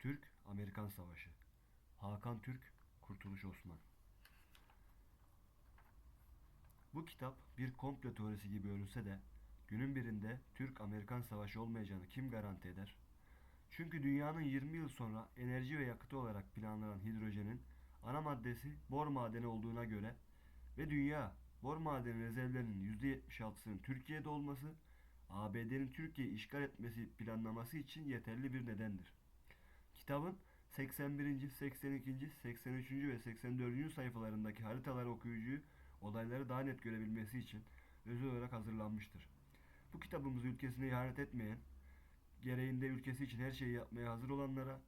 Türk-Amerikan Savaşı Hakan Türk, Kurtuluş Osman Bu kitap bir komplo teorisi gibi görünse de günün birinde Türk-Amerikan Savaşı olmayacağını kim garanti eder? Çünkü dünyanın 20 yıl sonra enerji ve yakıtı olarak planlanan hidrojenin ana maddesi bor madeni olduğuna göre ve dünya bor madeni rezervlerinin %76'sının Türkiye'de olması ABD'nin Türkiye'yi işgal etmesi planlaması için yeterli bir nedendir. Kitabın 81. 82. 83. ve 84. sayfalarındaki haritalar okuyucuyu olayları daha net görebilmesi için özel olarak hazırlanmıştır. Bu kitabımız ülkesine ihanet etmeyen, gereğinde ülkesi için her şeyi yapmaya hazır olanlara,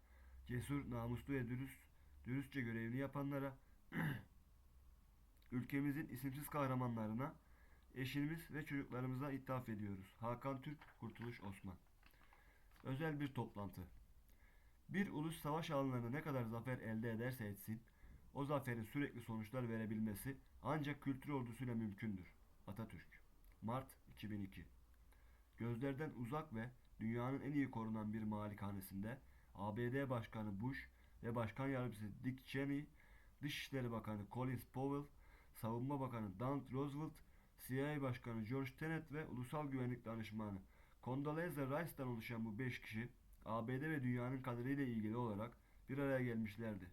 cesur, namuslu ve dürüst, dürüstçe görevini yapanlara, ülkemizin isimsiz kahramanlarına, eşimiz ve çocuklarımıza ithaf ediyoruz. Hakan Türk, Kurtuluş Osman. Özel bir toplantı. Bir ulus savaş alanlarında ne kadar zafer elde ederse etsin, o zaferin sürekli sonuçlar verebilmesi ancak kültür ordusuyla mümkündür. Atatürk. Mart 2002. Gözlerden uzak ve dünyanın en iyi korunan bir malikanesinde ABD Başkanı Bush ve Başkan Yardımcısı Dick Cheney, Dışişleri Bakanı Collins Powell, Savunma Bakanı Donald Roosevelt, CIA Başkanı George Tenet ve Ulusal Güvenlik Danışmanı Condoleezza Rice'dan oluşan bu beş kişi ABD ve dünyanın kaderiyle ilgili olarak bir araya gelmişlerdi.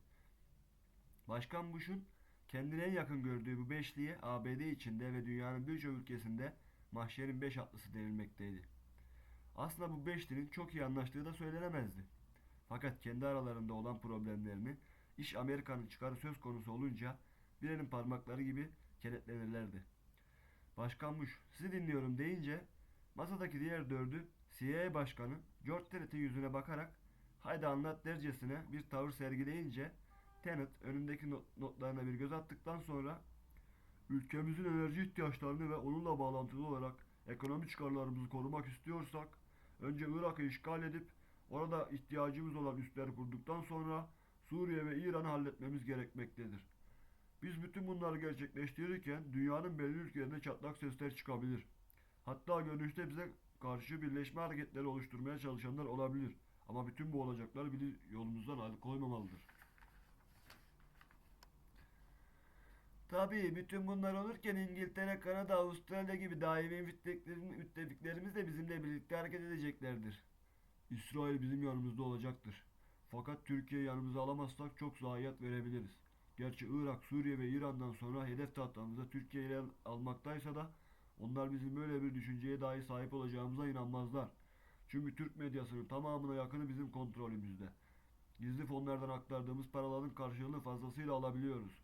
Başkan Bush'un kendine en yakın gördüğü bu beşliğe ABD içinde ve dünyanın birçok ülkesinde mahşerin beş atlısı denilmekteydi. Aslında bu beşlinin çok iyi anlaştığı da söylenemezdi. Fakat kendi aralarında olan problemlerini iş Amerika'nın çıkarı söz konusu olunca bir elin parmakları gibi kenetlenirlerdi. Başkan Bush sizi dinliyorum deyince masadaki diğer dördü CIA Başkanı George Tenet'in yüzüne bakarak haydi anlat dercesine bir tavır sergileyince Tenet önündeki not- notlarına bir göz attıktan sonra ülkemizin enerji ihtiyaçlarını ve onunla bağlantılı olarak ekonomi çıkarlarımızı korumak istiyorsak önce Irak'ı işgal edip orada ihtiyacımız olan üsleri kurduktan sonra Suriye ve İran'ı halletmemiz gerekmektedir. Biz bütün bunları gerçekleştirirken dünyanın belli ülkelerinde çatlak sesler çıkabilir. Hatta görünüşte bize karşı birleşme hareketleri oluşturmaya çalışanlar olabilir. Ama bütün bu olacaklar bizi yolumuzdan alıkoymamalıdır. Tabii bütün bunlar olurken İngiltere, Kanada, Avustralya gibi daimi müttefiklerimiz, de bizimle birlikte hareket edeceklerdir. İsrail bizim yanımızda olacaktır. Fakat Türkiye yanımıza alamazsak çok zayiat verebiliriz. Gerçi Irak, Suriye ve İran'dan sonra hedef tahtamıza Türkiye ile almaktaysa da onlar bizim böyle bir düşünceye dahi sahip olacağımıza inanmazlar. Çünkü Türk medyasının tamamına yakını bizim kontrolümüzde. Gizli fonlardan aktardığımız paraların karşılığını fazlasıyla alabiliyoruz.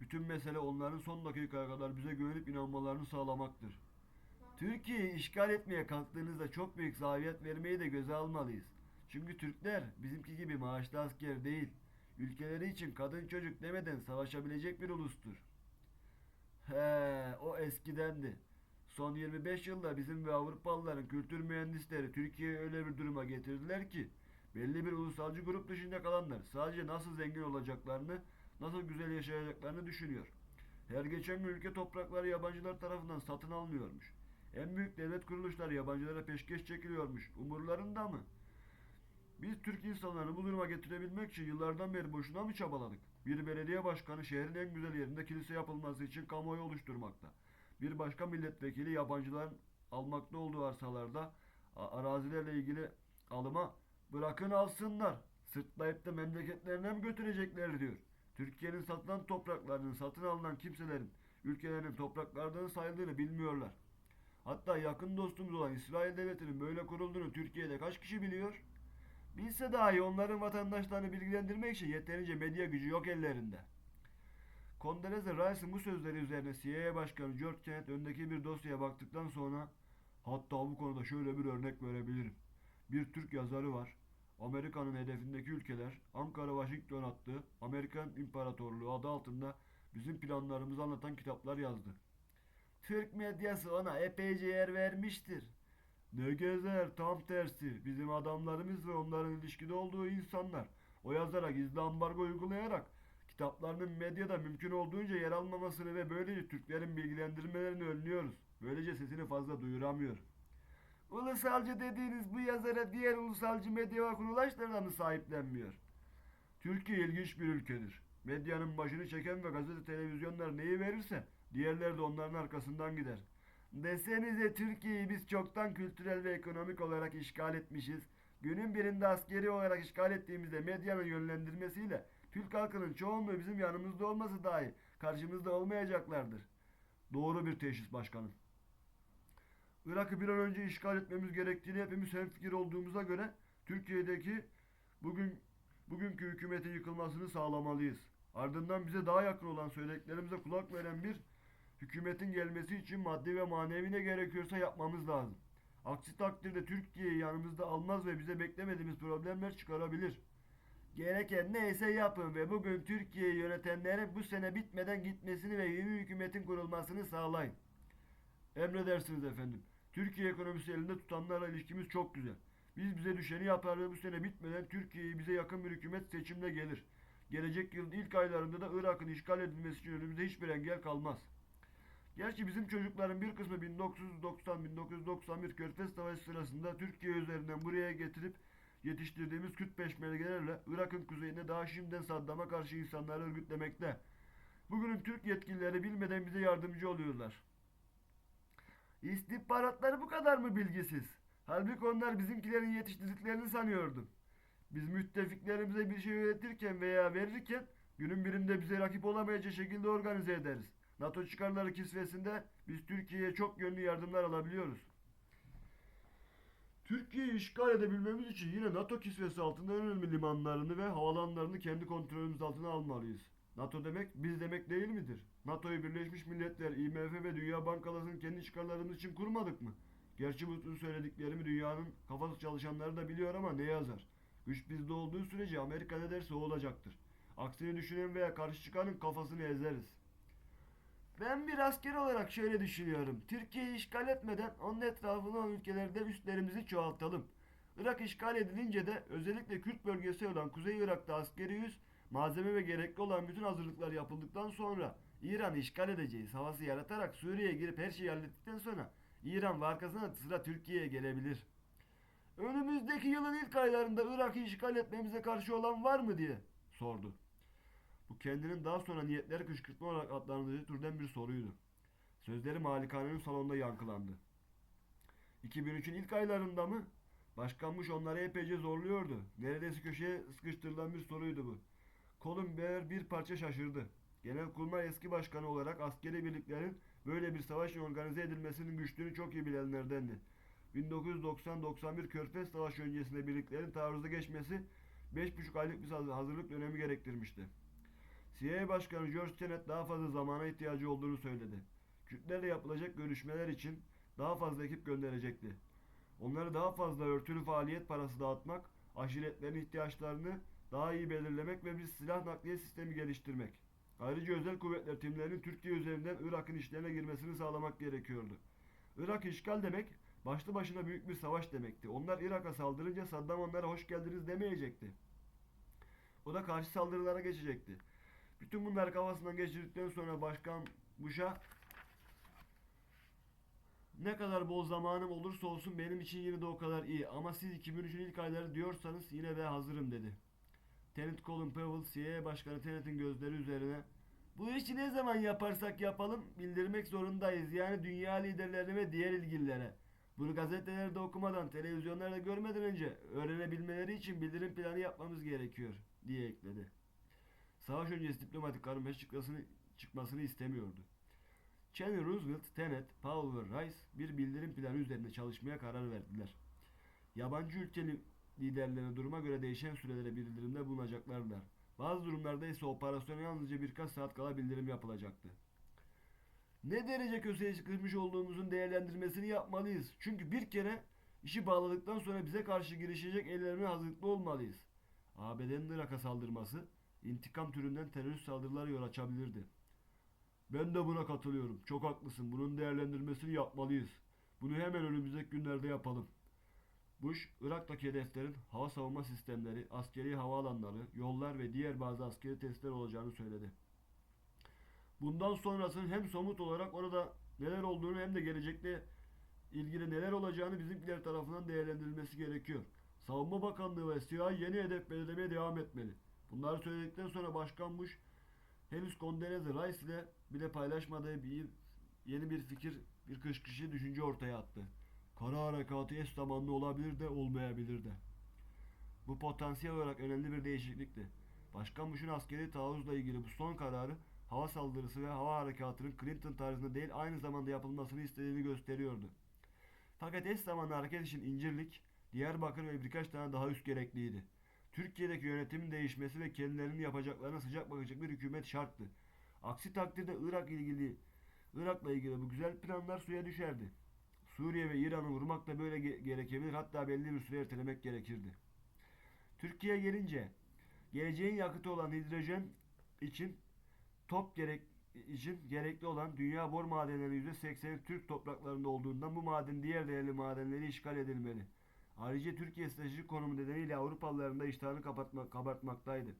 Bütün mesele onların son dakikaya kadar bize güvenip inanmalarını sağlamaktır. Türkiye'yi işgal etmeye kalktığınızda çok büyük zayiat vermeyi de göze almalıyız. Çünkü Türkler bizimki gibi maaşlı asker değil, ülkeleri için kadın çocuk demeden savaşabilecek bir ulustur. He, o eskidendi. Son 25 yılda bizim ve Avrupalıların kültür mühendisleri Türkiye'yi öyle bir duruma getirdiler ki belli bir ulusalcı grup dışında kalanlar sadece nasıl zengin olacaklarını, nasıl güzel yaşayacaklarını düşünüyor. Her geçen gün ülke toprakları yabancılar tarafından satın alınıyormuş. En büyük devlet kuruluşları yabancılara peşkeş çekiliyormuş. Umurlarında mı? Biz Türk insanlarını bu duruma getirebilmek için yıllardan beri boşuna mı çabaladık? Bir belediye başkanı şehrin en güzel yerinde kilise yapılması için kamuoyu oluşturmakta. Bir başka milletvekili yabancıların almakta olduğu arsalarda arazilerle ilgili alıma bırakın alsınlar. Sırtlayıp da memleketlerine mi götürecekler diyor. Türkiye'nin satılan topraklarının satın alınan kimselerin ülkelerinin topraklardan sayıldığını bilmiyorlar. Hatta yakın dostumuz olan İsrail Devleti'nin böyle kurulduğunu Türkiye'de kaç kişi biliyor? Bilse dahi onların vatandaşlarını bilgilendirmek için yeterince medya gücü yok ellerinde. Condoleezza Rice'ın bu sözleri üzerine CIA Başkanı George Tenet öndeki bir dosyaya baktıktan sonra hatta bu konuda şöyle bir örnek verebilirim. Bir Türk yazarı var. Amerika'nın hedefindeki ülkeler Ankara Washington attığı Amerikan İmparatorluğu adı altında bizim planlarımızı anlatan kitaplar yazdı. Türk medyası ona epeyce yer vermiştir. Ne gezer tam tersi. Bizim adamlarımız ve onların ilişkide olduğu insanlar o yazara gizli ambargo uygulayarak kitaplarının medyada mümkün olduğunca yer almamasını ve böylece Türklerin bilgilendirmelerini önlüyoruz. Böylece sesini fazla duyuramıyor. Ulusalcı dediğiniz bu yazara diğer ulusalcı medya ve kuruluşlar da mı sahiplenmiyor? Türkiye ilginç bir ülkedir. Medyanın başını çeken ve gazete televizyonlar neyi verirse diğerleri de onların arkasından gider. Desenize Türkiye'yi biz çoktan kültürel ve ekonomik olarak işgal etmişiz. Günün birinde askeri olarak işgal ettiğimizde medyanın yönlendirmesiyle Türk halkının çoğunluğu bizim yanımızda olması dahi karşımızda olmayacaklardır. Doğru bir teşhis başkanım. Irak'ı bir an önce işgal etmemiz gerektiğini hepimiz hemfikir olduğumuza göre Türkiye'deki bugün bugünkü hükümetin yıkılmasını sağlamalıyız. Ardından bize daha yakın olan söylediklerimize kulak veren bir hükümetin gelmesi için maddi ve manevi ne gerekiyorsa yapmamız lazım. Aksi takdirde Türkiye'yi yanımızda almaz ve bize beklemediğimiz problemler çıkarabilir. Gereken neyse yapın ve bugün Türkiye'yi yönetenlerin bu sene bitmeden gitmesini ve yeni hükümetin kurulmasını sağlayın. Emredersiniz efendim. Türkiye ekonomisi elinde tutanlarla ilişkimiz çok güzel. Biz bize düşeni yapar ve bu sene bitmeden Türkiye'yi bize yakın bir hükümet seçimle gelir. Gelecek yılın ilk aylarında da Irak'ın işgal edilmesi için önümüzde hiçbir engel kalmaz. Gerçi bizim çocukların bir kısmı 1990-1991 Körfez Savaşı sırasında Türkiye üzerinden buraya getirip yetiştirdiğimiz Kürt peşmergelerle Irak'ın kuzeyinde daha şimdiden Saddam'a karşı insanları örgütlemekte. Bugünün Türk yetkilileri bilmeden bize yardımcı oluyorlar. İstihbaratları bu kadar mı bilgisiz? Halbuki onlar bizimkilerin yetiştirdiklerini sanıyordum. Biz müttefiklerimize bir şey öğretirken veya verirken günün birinde bize rakip olamayacak şekilde organize ederiz. NATO çıkarları kisvesinde biz Türkiye'ye çok yönlü yardımlar alabiliyoruz. Türkiye'yi işgal edebilmemiz için yine NATO kisvesi altında önemli limanlarını ve havalanlarını kendi kontrolümüz altına almalıyız. NATO demek biz demek değil midir? NATO'yu Birleşmiş Milletler, IMF ve Dünya Bankalarının kendi çıkarlarımız için kurmadık mı? Gerçi bu söylediklerimi dünyanın kafası çalışanları da biliyor ama ne yazar? Güç bizde olduğu sürece Amerika ne derse o olacaktır. Aksini düşünen veya karşı çıkanın kafasını ezeriz. Ben bir asker olarak şöyle düşünüyorum. Türkiye'yi işgal etmeden onun etrafında olan ülkelerde üslerimizi çoğaltalım. Irak işgal edilince de özellikle Kürt bölgesi olan Kuzey Irak'ta askeri üs, malzeme ve gerekli olan bütün hazırlıklar yapıldıktan sonra İran'ı işgal edeceğiz havası yaratarak Suriye'ye girip her şeyi hallettikten sonra İran ve arkasına sıra Türkiye'ye gelebilir. Önümüzdeki yılın ilk aylarında Irak'ı işgal etmemize karşı olan var mı diye sordu. Bu kendinin daha sonra niyetleri kışkırtma olarak adlandırdığı türden bir soruydu. Sözleri malikanenin salonunda yankılandı. 2003'ün ilk aylarında mı? Başkan Bush onları epeyce zorluyordu. Neredeyse köşeye sıkıştırılan bir soruydu bu. Colin Bear bir parça şaşırdı. Genelkurmay eski başkanı olarak askeri birliklerin böyle bir savaşın organize edilmesinin güçlüğünü çok iyi bilenlerdendi. 1990-91 Körfez Savaşı öncesinde birliklerin taarruza geçmesi 5,5 aylık bir hazırlık dönemi gerektirmişti. CIA Başkanı George Tenet daha fazla zamana ihtiyacı olduğunu söyledi. Kürtlerle yapılacak görüşmeler için daha fazla ekip gönderecekti. Onları daha fazla örtülü faaliyet parası dağıtmak, aşiretlerin ihtiyaçlarını daha iyi belirlemek ve bir silah nakliye sistemi geliştirmek. Ayrıca özel kuvvetler timlerinin Türkiye üzerinden Irak'ın işlerine girmesini sağlamak gerekiyordu. Irak işgal demek başlı başına büyük bir savaş demekti. Onlar Irak'a saldırınca Saddam onlara hoş geldiniz demeyecekti. O da karşı saldırılara geçecekti. Bütün bunları kafasından geçirdikten sonra Başkan Bush'a ne kadar bol zamanım olursa olsun benim için yine de o kadar iyi. Ama siz 2003'ün ilk ayları diyorsanız yine de hazırım dedi. Tenet Colin Powell CIA Başkanı Tenet'in gözleri üzerine bu işi ne zaman yaparsak yapalım bildirmek zorundayız. Yani dünya liderlerine ve diğer ilgililere. Bunu gazetelerde okumadan, televizyonlarda görmeden önce öğrenebilmeleri için bildirim planı yapmamız gerekiyor diye ekledi. Savaş öncesi diplomatik karmaşa çıkmasını, istemiyordu. Cheney Roosevelt, Tenet, Powell ve Rice bir bildirim planı üzerinde çalışmaya karar verdiler. Yabancı ülkeli liderlere duruma göre değişen sürelere bildirimde bulunacaklarlar. Bazı durumlarda ise operasyona yalnızca birkaç saat kala bildirim yapılacaktı. Ne derece köşeye çıkmış olduğumuzun değerlendirmesini yapmalıyız. Çünkü bir kere işi bağladıktan sonra bize karşı girişecek ellerine hazırlıklı olmalıyız. ABD'nin Irak'a saldırması intikam türünden terörist saldırılara yol açabilirdi. Ben de buna katılıyorum. Çok haklısın. Bunun değerlendirmesini yapmalıyız. Bunu hemen önümüzdeki günlerde yapalım. Bush, Irak'taki hedeflerin hava savunma sistemleri, askeri havaalanları, yollar ve diğer bazı askeri testler olacağını söyledi. Bundan sonrasının hem somut olarak orada neler olduğunu hem de gelecekte ilgili neler olacağını bizimkiler tarafından değerlendirilmesi gerekiyor. Savunma Bakanlığı ve CIA yeni hedef belirlemeye devam etmeli. Bunları söyledikten sonra Başkan Bush henüz Condoleezza Rice ile bile paylaşmadığı bir yeni bir fikir, bir kışkışı düşünce ortaya attı. Kara harekatı eş zamanlı olabilir de olmayabilir de. Bu potansiyel olarak önemli bir değişiklikti. Başkan Bush'un askeri taarruzla ilgili bu son kararı hava saldırısı ve hava harekatının Clinton tarzında değil aynı zamanda yapılmasını istediğini gösteriyordu. Fakat eş zamanlı hareket için İncirlik, Diyarbakır ve birkaç tane daha üst gerekliydi. Türkiye'deki yönetimin değişmesi ve kendilerinin yapacaklarına sıcak bakacak bir hükümet şarttı. Aksi takdirde Irak ilgili Irak'la ilgili bu güzel planlar suya düşerdi. Suriye ve İran'ı vurmak da böyle ge- gerekebilir hatta belli bir süre ertelemek gerekirdi. Türkiye gelince geleceğin yakıtı olan hidrojen için top gerek için gerekli olan dünya bor madenlerinin %80'i Türk topraklarında olduğundan bu maden diğer değerli madenleri işgal edilmeli. Ayrıca Türkiye stratejik konumu nedeniyle Avrupalıların da iştahını kapatma, kabartmaktaydı.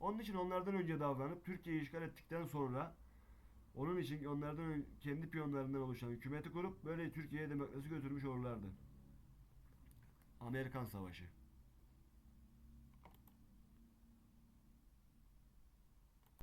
Onun için onlardan önce davranıp Türkiye'yi işgal ettikten sonra onun için onlardan kendi piyonlarından oluşan hükümeti kurup böyle Türkiye'ye demokrasi götürmüş olurlardı. Amerikan Savaşı